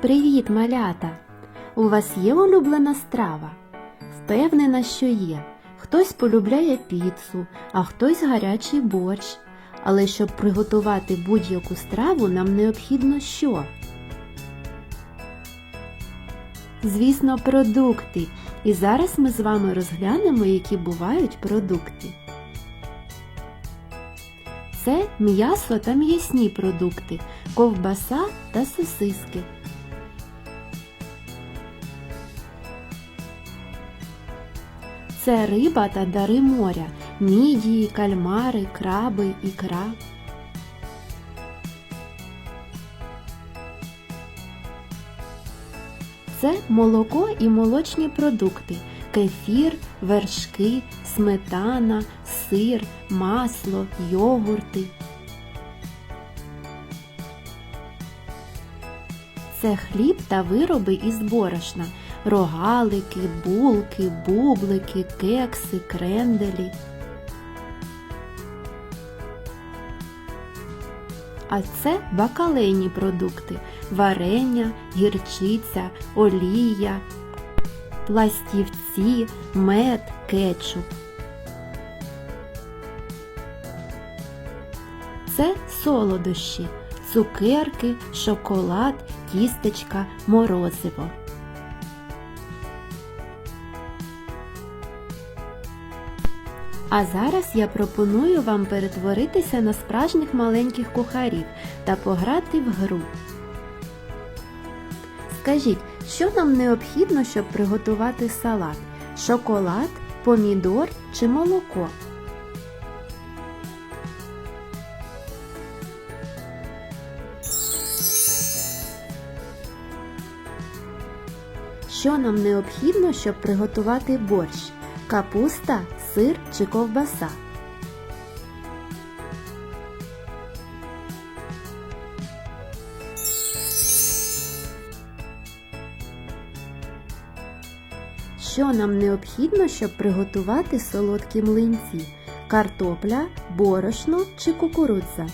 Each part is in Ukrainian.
Привіт, малята! У вас є улюблена страва? Впевнена, що є. Хтось полюбляє піцу, а хтось гарячий борщ. Але щоб приготувати будь-яку страву, нам необхідно що? Звісно, продукти. І зараз ми з вами розглянемо, які бувають продукти. Це м'ясо та м'ясні продукти, ковбаса та сосиски. Це риба та дари моря, мідії, кальмари, краби, ікра. Це молоко і молочні продукти, кефір, вершки, сметана, сир, масло, йогурти. Це хліб та вироби із борошна, рогалики, булки, бублики, кекси, кренделі. А це бакалейні продукти варення, гірчиця, олія, пластівці, мед, кетчуп. Це солодощі, цукерки, шоколад, тістечка, морозиво. А зараз я пропоную вам перетворитися на справжніх маленьких кухарів та пограти в гру. Скажіть, що нам необхідно, щоб приготувати салат? Шоколад, помідор чи молоко? Що нам необхідно, щоб приготувати борщ? Капуста, сир чи ковбаса? Що нам необхідно, щоб приготувати солодкі млинці? Картопля, борошно чи кукурудза?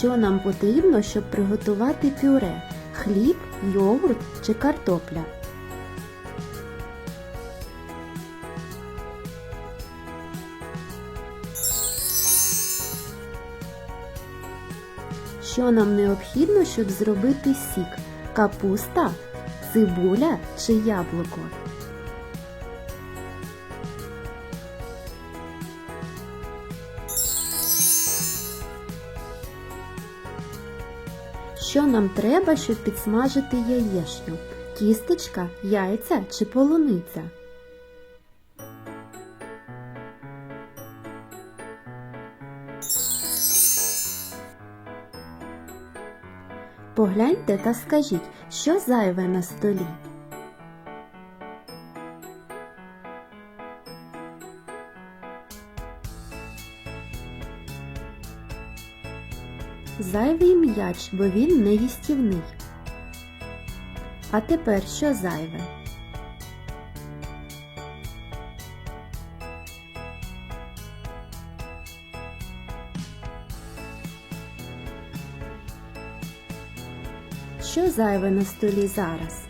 Що нам потрібно, щоб приготувати пюре? Хліб, йогурт чи картопля? Що нам необхідно, щоб зробити сік? Капуста, цибуля чи яблуко? Що нам треба, щоб підсмажити яєчню? Кісточка, яйця чи полуниця? Погляньте та скажіть, що зайве на столі. Зайвий м'яч, бо він не їстівний. А тепер що зайве? Що зайве на столі зараз?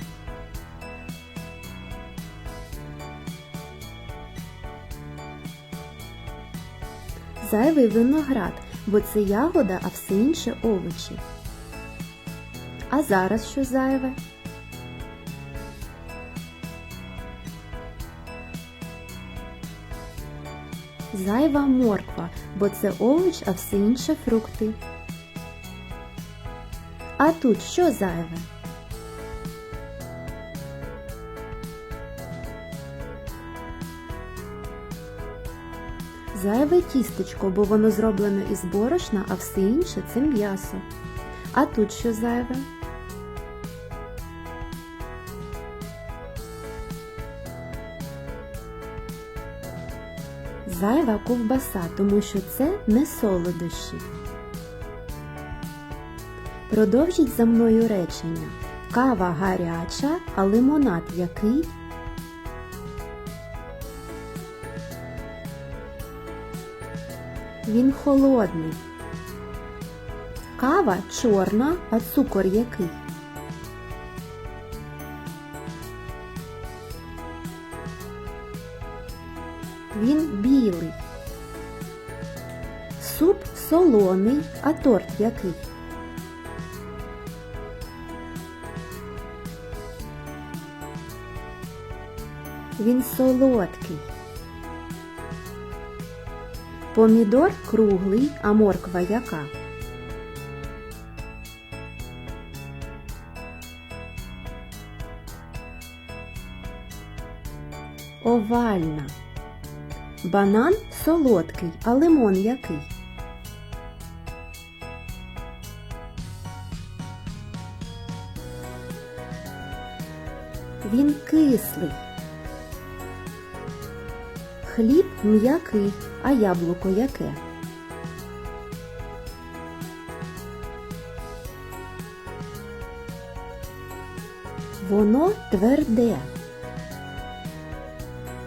Зайвий виноград, бо це ягода, а все інше овочі. А зараз що зайве? Зайва морква, бо це овоч, а все інше фрукти. А тут що зайве? Зайве тістечко, бо воно зроблене із борошна, а все інше це м'ясо. А тут що зайве? Зайва ковбаса, тому що це не солодощі. Продовжіть за мною речення. Кава гаряча, а лимонад який? Він холодний. Кава чорна, а цукор який? Він білий. Суп солоний, а торт який? Він солодкий. Помідор круглий, а морква яка? Овальна. Банан солодкий, а лимон який? Він кислий. Хліб м'який, а яблуко яке? Воно тверде.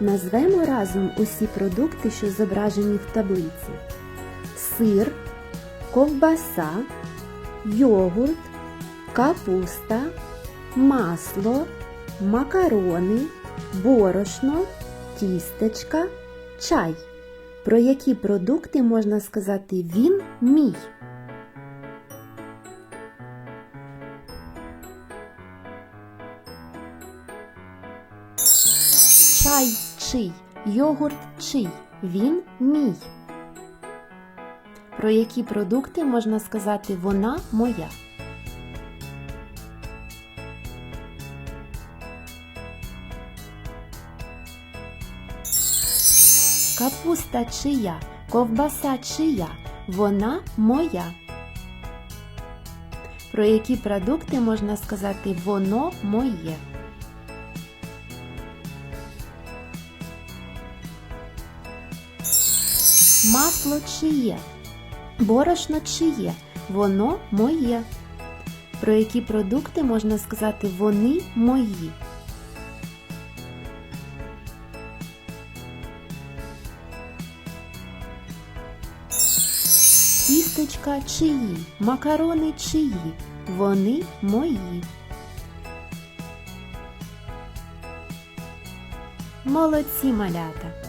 Назвемо разом усі продукти, що зображені в таблиці. Сир, ковбаса, йогурт, капуста, масло, макарони, борошно, тістечка, чай. Про які продукти можна сказати він мій? Чай чий, йогурт чий, він мій. Про які продукти можна сказати вона моя? Капуста чия, ковбаса чия, вона моя. Про які продукти можна сказати воно моє? Масло чиє, борошно чиє, воно моє. Про які продукти можна сказати вони мої? Тістечка чиї, макарони чиї, вони мої. Молодці малята!